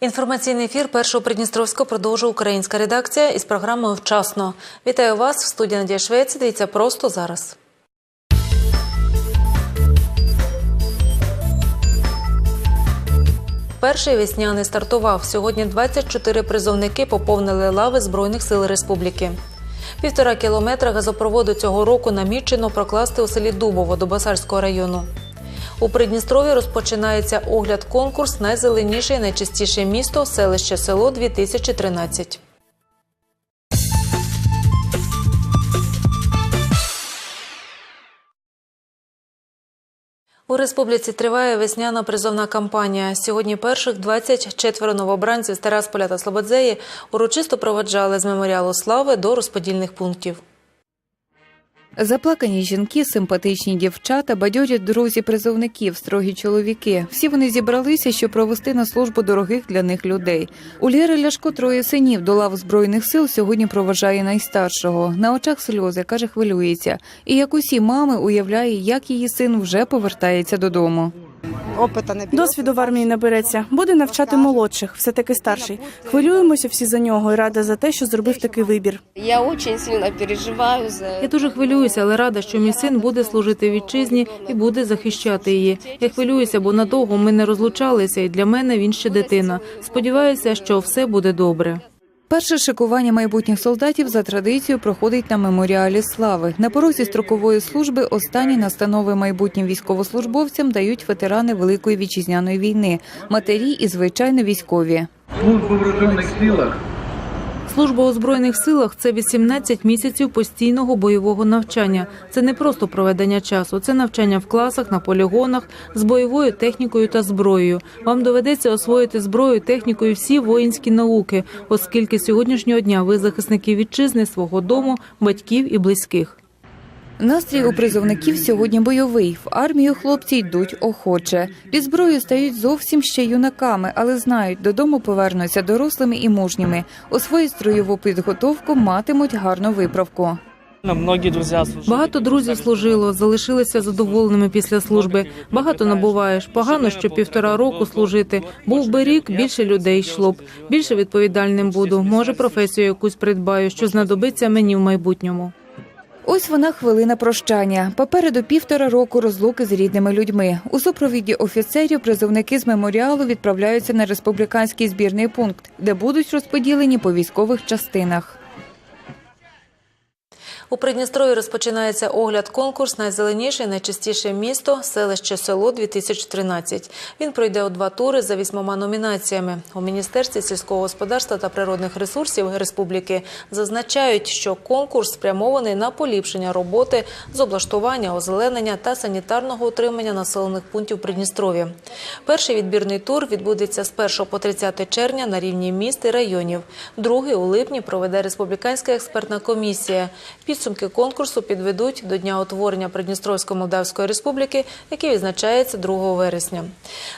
Інформаційний ефір першого Придністровського продовжує українська редакція із програмою Вчасно. Вітаю вас в студії Надія Швець. Дивіться просто зараз. Перший весняний стартував. Сьогодні 24 призовники поповнили лави Збройних сил республіки. Півтора кілометра газопроводу цього року намічено прокласти у селі Дубово Добасарського району. У Придністрові розпочинається огляд конкурс Найзеленіше і найчистіше місто селище село 2013. У республіці триває весняна призовна кампанія. Сьогодні перших 24 новобранців з Терасполя та Слободзеї урочисто проводжали з меморіалу слави до розподільних пунктів. Заплакані жінки, симпатичні дівчата, бадьорі друзі призовників, строгі чоловіки. Всі вони зібралися, щоб провести на службу дорогих для них людей. У Лєри Ляшко троє синів до лав збройних сил сьогодні проважає найстаршого. На очах сльози каже, хвилюється. І як усі мами уявляє, як її син вже повертається додому. Опита не Досвіду в армії набереться, буде навчати молодших, все таки старший. Хвилюємося всі за нього і рада за те, що зробив такий вибір. Я очень сильно переживаю за Я дуже хвилююся, але рада, що мій син буде служити вітчизні і буде захищати її. Я хвилююся, бо надовго ми не розлучалися, і для мене він ще дитина. Сподіваюся, що все буде добре. Перше шикування майбутніх солдатів за традицією проходить на меморіалі слави. На порозі строкової служби останні настанови майбутнім військовослужбовцям дають ветерани Великої вітчизняної війни, матері і звичайно військові. Служба в силах Служба у збройних силах це 18 місяців постійного бойового навчання. Це не просто проведення часу, це навчання в класах, на полігонах з бойовою технікою та зброєю. Вам доведеться освоїти зброю, техніку і всі воїнські науки, оскільки сьогоднішнього дня ви захисники вітчизни, свого дому, батьків і близьких. Настрій у призовників сьогодні бойовий. В армію хлопці йдуть охоче. Під зброю стають зовсім ще юнаками, але знають, додому повернуться дорослими і мужніми. Освоїть строєву підготовку, матимуть гарну виправку. Багато друзів служило, залишилися задоволеними після служби. Багато набуваєш. Погано, що півтора року служити. Був би рік, більше людей йшло б. Більше відповідальним буду. Може, професію якусь придбаю, що знадобиться мені в майбутньому. Ось вона хвилина прощання. Попереду півтора року розлуки з рідними людьми. У супровіді офіцерів призовники з меморіалу відправляються на республіканський збірний пункт, де будуть розподілені по військових частинах. У Придністрові розпочинається огляд конкурс Найзеленіше і найчистіше місто селище село 2013. Він пройде у два тури за вісьмома номінаціями. У міністерстві сільського господарства та природних ресурсів республіки зазначають, що конкурс спрямований на поліпшення роботи з облаштування, озеленення та санітарного утримання населених пунктів Придністров'я. Перший відбірний тур відбудеться з 1 по 30 червня на рівні міст і районів. Другий у липні проведе республіканська експертна комісія. Підсумки конкурсу підведуть до дня утворення Придністровської Молдавської Республіки, який відзначається 2 вересня.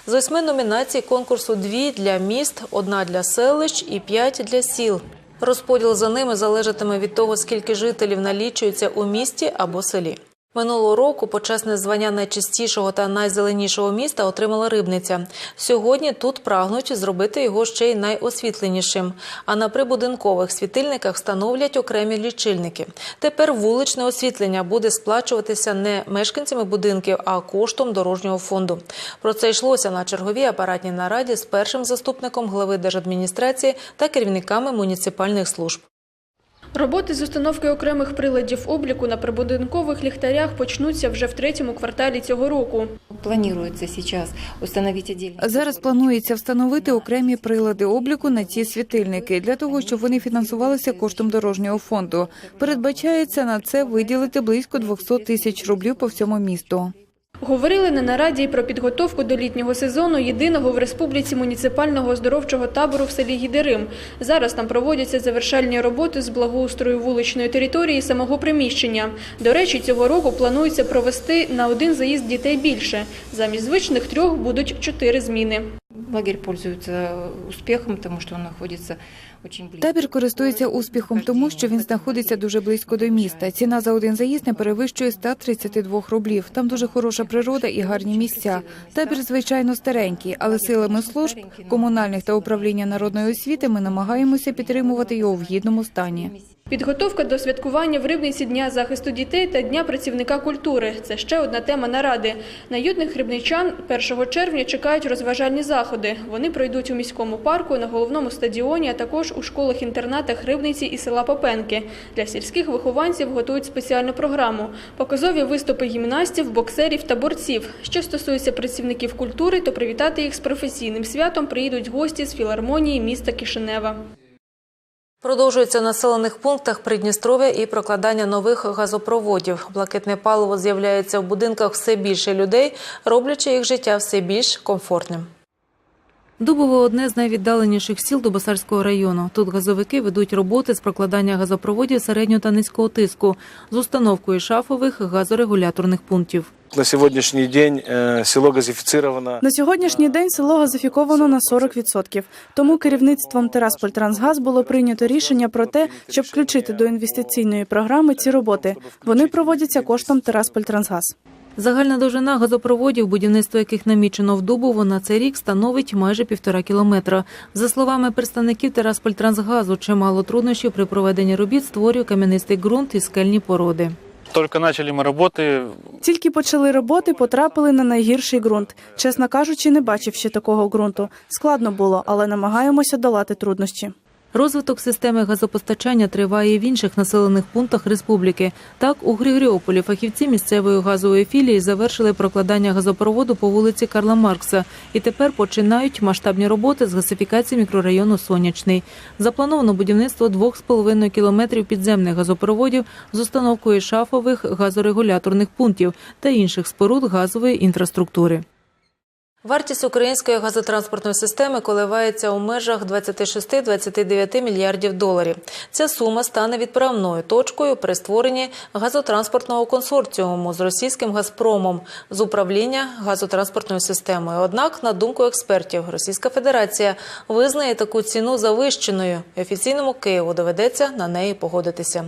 З восьми номінацій конкурсу дві для міст, одна для селищ і п'ять для сіл. Розподіл за ними залежатиме від того, скільки жителів налічується у місті або селі. Минулого року почесне звання найчистішого та найзеленішого міста отримала Рибниця. Сьогодні тут прагнуть зробити його ще й найосвітленішим. А на прибудинкових світильниках встановлять окремі лічильники. Тепер вуличне освітлення буде сплачуватися не мешканцями будинків, а коштом дорожнього фонду. Про це йшлося на черговій апаратній нараді з першим заступником глави держадміністрації та керівниками муніципальних служб. Роботи з установки окремих приладів обліку на прибудинкових ліхтарях почнуться вже в третьому кварталі цього року. Планируется сейчас установить. Зараз планується встановити окремі прилади обліку на ці світильники для того, щоб вони фінансувалися коштом дорожнього фонду. Передбачається на це виділити близько 200 тисяч рублів по всьому місту. Говорили на нараді й про підготовку до літнього сезону єдиного в республіці муніципального оздоровчого табору в селі Гідерим. Зараз там проводяться завершальні роботи з благоустрою вуличної території самого приміщення. До речі, цього року планується провести на один заїзд дітей більше. Замість звичних трьох будуть чотири зміни. Лагерь пользуется успехом, потому что он находится очень близко. Табір користується успіхом, тому що він знаходиться дуже близько до міста. Ціна за один заїзд не перевищує 132 рублів. Там дуже хороша природа і гарні місця. Табір звичайно старенький, але силами служб комунальних та управління народної освіти ми намагаємося підтримувати його в гідному стані. Підготовка до святкування в Рибниці Дня захисту дітей та Дня працівника культури – це ще одна тема наради. На юних рибничан 1 червня чекають розважальні заходи. Вони пройдуть у міському парку, на головному стадіоні, а також у школах-інтернатах Рибниці і села Попенки. Для сільських вихованців готують спеціальну програму. Показові виступи гімнастів, боксерів та борців. Що стосується працівників культури, то привітати їх з професійним святом приїдуть гості з філармонії міста Кишинева. Продовжується в населених пунктах Придністров'я і прокладання нових газопроводів. Блакитне паливо з'являється в будинках все більше людей, роблячи їх життя все більш комфортним. Дубове одне з найвіддаленіших сіл Дубосарського району. Тут газовики ведуть роботи з прокладання газопроводів середнього та низького тиску з установкою шафових газорегуляторних пунктів. На сегодняшний день э, село газифицировано. На сьогоднішній день село газифіковано на 40%. Тому керівництвом Тираспольтрансгаз було прийнято рішення про те, щоб включити до інвестиційної програми ці роботи. Вони проводяться коштом Тираспольтрансгаз. Загальна довжина газопроводів, будівництво яких намічено в Дубово на цей рік становить майже півтора кілометра. За словами представників Тераспольтрансгазу, чимало труднощів при проведенні робіт створює кам'янистий ґрунт і скельні породи. Только начали мы работы, Тільки почали роботи, потрапили на найгірший ґрунт. Чесно кажучи, не бачив ще такого ґрунту. Складно було, але намагаємося долати труднощі. Розвиток системи газопостачання триває і в інших населених пунктах республіки. Так, у Григоріополі фахівці місцевої газової філії завершили прокладання газопроводу по вулиці Карла Маркса і тепер починають масштабні роботи з газифікації мікрорайону Сонячний. Заплановано будівництво 2,5 кілометрів підземних газопроводів з установкою шафових газорегуляторних пунктів та інших споруд газової інфраструктури. Вартість української газотранспортної системи коливається у межах 26-29 мільярдів доларів. Ця сума стане відправною точкою при створенні газотранспортного консорціуму з російським Газпромом з управління газотранспортною системою. Однак, на думку експертів, Російська Федерація визнає таку ціну завищеною. І Офіційному Києву доведеться на неї погодитися.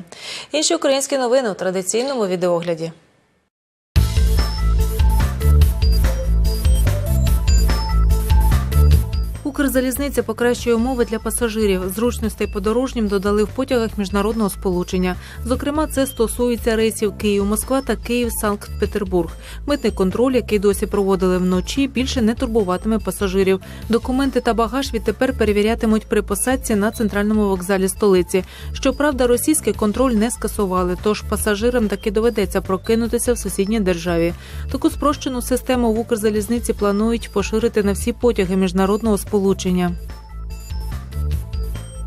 Інші українські новини у традиційному відеогляді. Укрзалізниця покращує умови для пасажирів. Зручностей подорожнім додали в потягах міжнародного сполучення. Зокрема, це стосується рейсів Київ-Москва та Київ-Санкт-Петербург. Митний контроль, який досі проводили вночі, більше не турбуватиме пасажирів. Документи та багаж відтепер перевірятимуть при посадці на центральному вокзалі столиці. Щоправда, російський контроль не скасували, тож пасажирам таки доведеться прокинутися в сусідній державі. Таку спрощену систему в Укрзалізниці планують поширити на всі потяги міжнародного сполучення розлучення.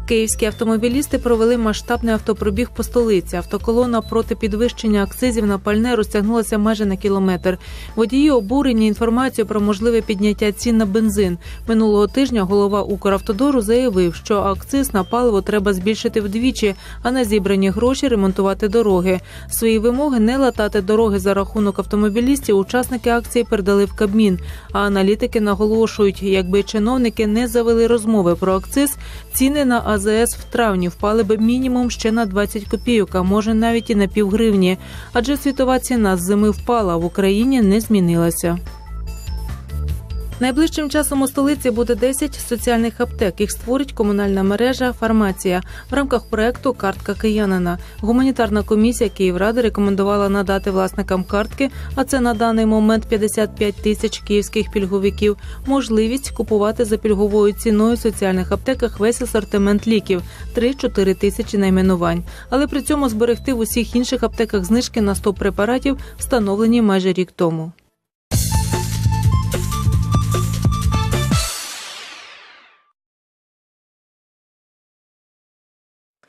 Київські автомобілісти провели масштабний автопробіг по столиці. Автоколона проти підвищення акцизів на пальне розтягнулася майже на кілометр. Водії обурені інформацією про можливе підняття цін на бензин. Минулого тижня голова Укравтодору заявив, що акциз на паливо треба збільшити вдвічі, а на зібрані гроші ремонтувати дороги. Свої вимоги не латати дороги за рахунок автомобілістів. Учасники акції передали в Кабмін. А аналітики наголошують, якби чиновники не завели розмови про акциз, ціни на АЗС в травні впали б мінімум ще на 20 копійок, а може навіть і на півгривні. Адже світова ціна з зими впала, в Україні не змінилася. Найближчим часом у столиці буде 10 соціальних аптек. Їх створить комунальна мережа Фармація в рамках проекту Картка киянина. Гуманітарна комісія Київради рекомендувала надати власникам картки, а це на даний момент 55 тисяч київських пільговиків. Можливість купувати за пільговою ціною в соціальних аптеках весь асортимент ліків 3-4 тисячі найменувань. Але при цьому зберегти в усіх інших аптеках знижки на 100 препаратів, встановлені майже рік тому.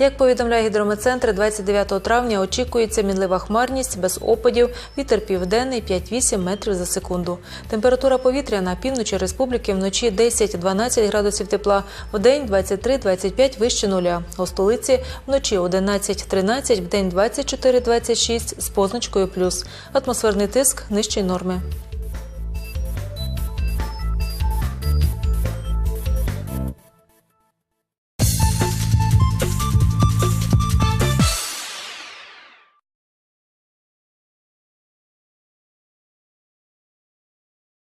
Як повідомляє гідрометцентр, 29 травня очікується мінлива хмарність без опадів, вітер південний 5-8 метрів за секунду. Температура повітря на півночі республіки вночі 10-12 градусів тепла, вдень 23-25 вище нуля. У столиці вночі 11-13, вдень 24-26 з позначкою плюс. Атмосферний тиск нижчий норми.